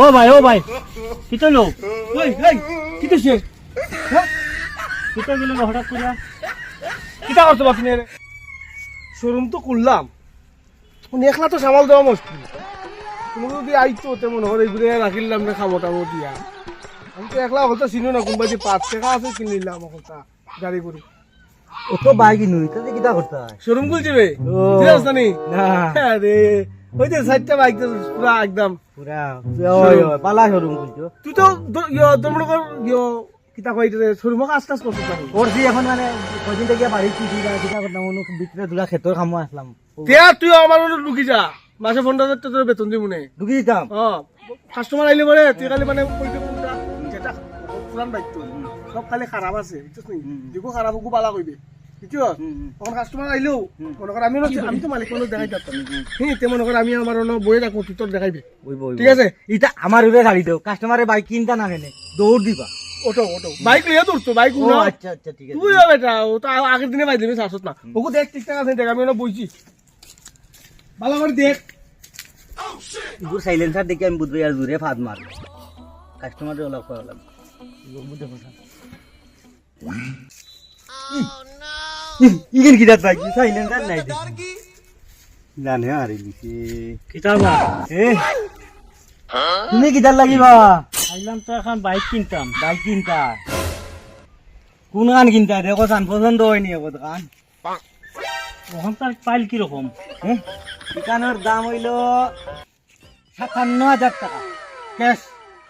ও ভাই ও ভাই। কি তো লোক ওই এই কি দিছে হ্যাঁ কি গেল হঠাৎ করে কিটা করতে পারছি না শোরুম তো করলাম একলা তো সামাল দেওয়া মুশকিল। কোনো যদি আইতো তেমন হরে ঘুরে রাখিলাম না খামো টামো দিয়া। আমি তো একলা হলতা চিনো না কোনবা যে পাঁচ টাকা আছে কিনিলাম হলতা গাড়ি করে। ও তো বাইক নই তাতে কিটা করতে হয়? শোরুম খুলছে বে। নি? না। আরে ওই যে সাইডটা বাইক তো পুরা একদম। পুরা পালা শোরুম। খুলছো তুই তো তোমরা ইয় কিতা কই শোরুমক কাজ টাজ করতে পারি করছি এখন মানে কদিন থেকে বাড়ি চিঠি কিটা করতাম অনু ভিতরে দুলা ক্ষেতর খামো আসলাম তিয়া তুই আমার মনে ঢুকি যা। মাসে পনেরো হাজার টাকা তোর বেতন দিব মনে ঢুকি দিতাম ও কাস্টমার আইলে পরে তুই খালি মানে কোনটা যেটা পুরান বাইক তো সব খালি খারাপ আছে বুঝছিস নি দেখো খারাপ হোক বালা কইবে বুঝছ তখন কাস্টমার আইলেও মনে কর আমি আমি তো মালিক মানুষ দেখাই পারতাম হ্যাঁ তে মনে কর আমি আমার অন্য বইয়ে রাখব তুই তোর দেখাইবে ঠিক আছে? আমার উপরে দেও বাইক কিনতা না? কেনে দৌড় দিবা ওটো ওটো বাইক লিয়ে তো বাইক আচ্ছা আচ্ছা ঠিক আছে। তুই বেটা ও তো আগের দিনে বাইক দিবি শাসত না। ওকে দেখ ঠিকঠাক আছে দেখ আমি বইছি। ভালো করে দেখ। ইগুর সাইলেন্সার দেখে আমি বুঝব আর জোরে ফাঁদ মারবো কাস্টমারের অলপ করা লাগবে ইগেন কিদাত বাইক সাইলেন্সার নাই দেখি। জানে আরে লিখে। কিতাবা? এ? তুমি কিদার লাগিবা আইলাম তো এখন বাইক কিনতাম। বাইক কিনতা? কোন গান কিনতা? দেখো সান পছন্দ হয়নি এখন গান। ওখানকার পাইল কীরকম? হ্যাঁ দোকানের দাম হইল সাতান্ন হাজার টাকা। ক্যাশ।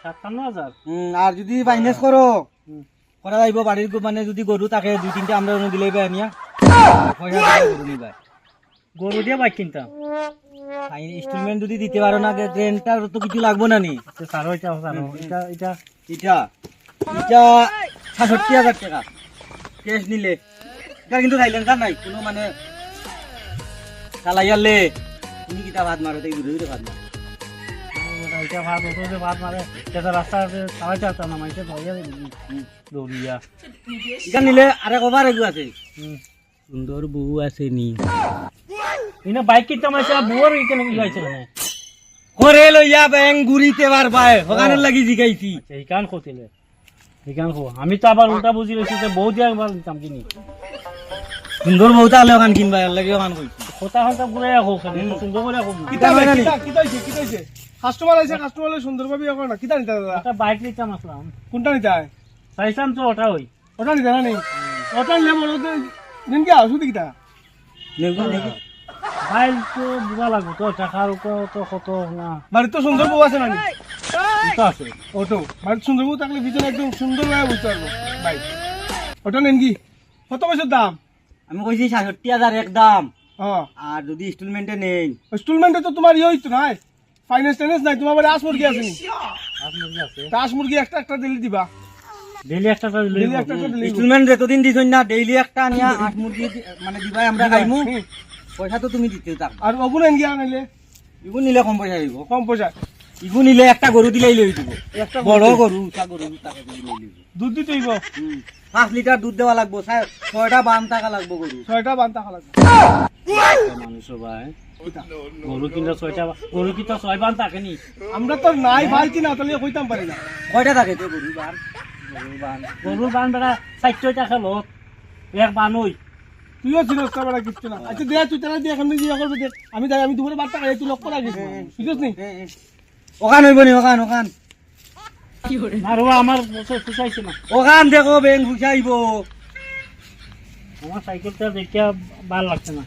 সাতান্ন হাজার? আর যদি ফাইন্যান্স করো করা যাইব বাড়ির মানে যদি গরু তাকে দুই তিনটা আমরা দিলেই পাই আনিয়া গরু দিয়ে বাইক কিনতাম। ইনস্টলমেন্ট যদি দিতে পারো না ট্রেনটার তো কিছু লাগবো না নি। সারো এটা সারো এটা এটা এটা এটা সাতষট্টি হাজার টাকা। ক্যাশ নিলে। এটা কিন্তু সাইলেন্সার নাই। কোনো মানে চালাইয়ালে তুমি কিতা ভাত মারো? তাই দূরে দূরে ভাত মারো? এটা ভাত হতো যে ভাত মারে। এটা রাস্তা চালাই চাইতাম না ধরিয়া দিবি। দৌড়িয়া এটা নিলে আরে কবার এগু আছে। সুন্দর বউ আছে নি ইনা বাইক কিনতাম আছে বুয়ার কেন কি গাইছে মানে? করে লইয়া ব্যাং ঘুরিতে পারবাই হকানের লাগি জিগাইছি। আচ্ছা এই কান কতিলে এই কান কো আমি তো আবার উল্টা বুঝি লইছি যে বহুত দিয়া একবার নিতাম কিনি। সুন্দর বউ তাহলে ওখান কিনবা লাগি ওখান কইছি। কথা হন্তা ঘুরে রাখো তো সুন্দর করে রাখো না। কিতা না নি? কিতা কিতা হইছে কিতা হইছে? কাস্টমার আইছে কাস্টমার সুন্দরভাবে ইয়ে করে না। কিতা নিতে দাদা? একটা বাইক নিতাম আসলাম। কোনটা নিতা চাইছিলাম তো ওটা ওই ওটা নিতে না নি? ওটা নিলে বলো তো কি আসুদি কিতা নেগুন দেখি বাইক তো লাগবো তো টাকার উপর তো কত না বাড়ির তো সুন্দর বউ আছে না নি এটা আছে। ওটো বাড়ির সুন্দর বউ থাকলে ভিতরে একদম সুন্দর ভাবে বুঝতে পারব ভাই ওটা নেন কি কত পয়সার দাম? আমি কইছি সাতষট্টি হাজার এক দাম। হ্যাঁ আর যদি ইনস্টলমেন্টে নেই? ইনস্টলমেন্টে তো তোমার ইয়ে হইতো নাই? ফাইন্যান্স টাইন্যান্স নাই তোমার বাড়ি আস মুরগি আছে মুরগি আছে। তা আস মুরগি একটা একটা দিলে দিবা। ডেলি একটা। দিলে একটা ইনস্টলমেন্ট যতদিন দিছই না ডেইলি একটা আনিয়া আট মুরগি মানে দিবাই আমরা খাইমু। পয়সা তো তুমি দিতে থাকবা আর ওগুন নেন গিয়া আনাইলে নিলে কম পয়সা দিব কম পয়সা। ইগু নিলে একটা গরু দিলেই লই দিব। একটা বড় গরু তাকে দিলেই দুধ দিতে হইব? পাঁচ লিটার দুধ দেওয়া লাগবো। ছয়- ছয়টা বান টাকা লাগবো গরু ছয়টা বান্তা খালা মানুষ ভাই গরু কিনতে ছয়টা গরু কিনতে ছয় বান থাকে নি? আমরা তো নাই ভাই কি না তাহলে কইতাম পারি না। কয়টা থাকে তো বান গরু বান গরুর বান। বেড়া চারটে টাকা লত এক বান ওই তুইও চিনস না বেড়া কিচ্ছু না আচ্ছা দে তুই তারা দিয়ে এখন দিয়ে করবে আমি যাই আমি দুপুরে বার্তা খাই তুই লক্ষ্য রাখিস বুঝছিস নি? ওখান হইব নি ওখান ওখান আর ও আমার বছর না। ওখান দেখো বেং ঘুষাইব আমার সাইকেলটা দেখিয়া ভালো লাগছে না।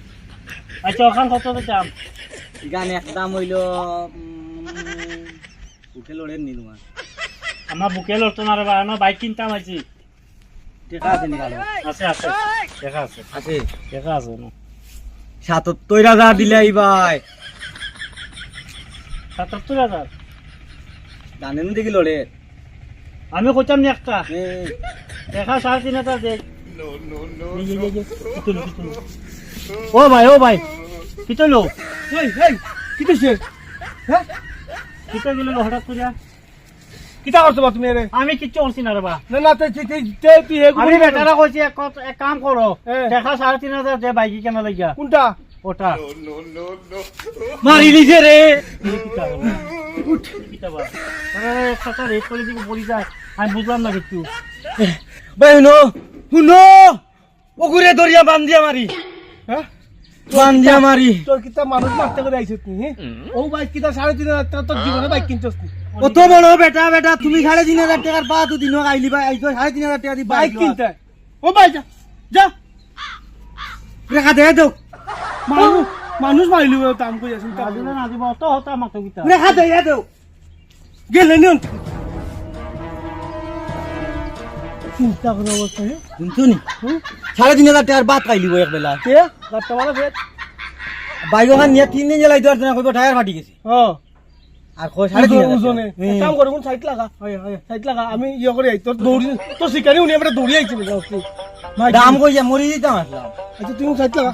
আচ্ছা ওখান কত দাম গান একদম হইল উঠে লড়েন নি তোমার আমার বুকে লড়তো না রে ভাই আমার বাইক কিনতাম আছি আছে নি কালো আছে আছে দেখা আছে। আছে। দেখা আছে না সাতত্তর হাজার দিলাই ভাই। সাতাত্তর হাজার জানেন দেখি লড়ে আমি কইতাম নি একটা? এ, দেখা সাড়ে তিন হাজার। ও ভাই ও ভাই। কিতো লো হ্যাঁ কিতো গেল হঠাৎ করে কিটা করছ বা তুমি আমি কিচ্ছু করছি না রে বা। না না তুই তুই তুই হে আমি বেটারা কইছি এক এক কাম করো এ। দেখা সাড়ে তিন হাজার দে বাইকি কেন লাগিয়া কোনটা? ওটা। মারি দিছে রে বলি যায় আমি বুঝলাম না কিছু ভাই শুনো শুনো। পুকুরে দরিয়া বান্ধিয়া মারি হ্যাঁ বান্ধিয়া মারি তোর কিতা মানুষ মারতে করে আইছিস নি? ও বাইক কিতা তোর জীবনে বাইক কিনছিস নি। কত বড় বেটা বেটা তুমি সাড়ে তিন হাজার টাকার পা তো দিন আইলি ভাই আইছো সাড়ে তিন হাজার টাকা দি বাইক কিনতে। ও ভাই যা যা। রেখা দে দেও মানুষ মানুষ মারিলি দাম করে আছেন দিলে না দিব অত হতা মাতো কিতা রেখা দে দেও গেলে নিয়ন। চিন্তা করে অবস্থা হ্যাঁ শুনছো নি? সাড়ে তিন হাজার টাকার বাদ খাইলিব এক বেলা তে ফের। বাইক ওখান নিয়ে তিন দিন জ্বালাই দেওয়ার জন্য কইব টায়ার ফাটি গেছে। ও। আর কই সাড়ে তিন ওজনে। কাম করে কোন সাইড লাগা হয় হয়। সাইড লাগা আমি ইয়ে করে আই। তোর দৌড়ি তোর শিকারি উনি আমরা দৌড়ি আইছি বুঝা ভাই দাম কইয়া মরি দিতাম আচ্ছা তুমি সাইট লাগা.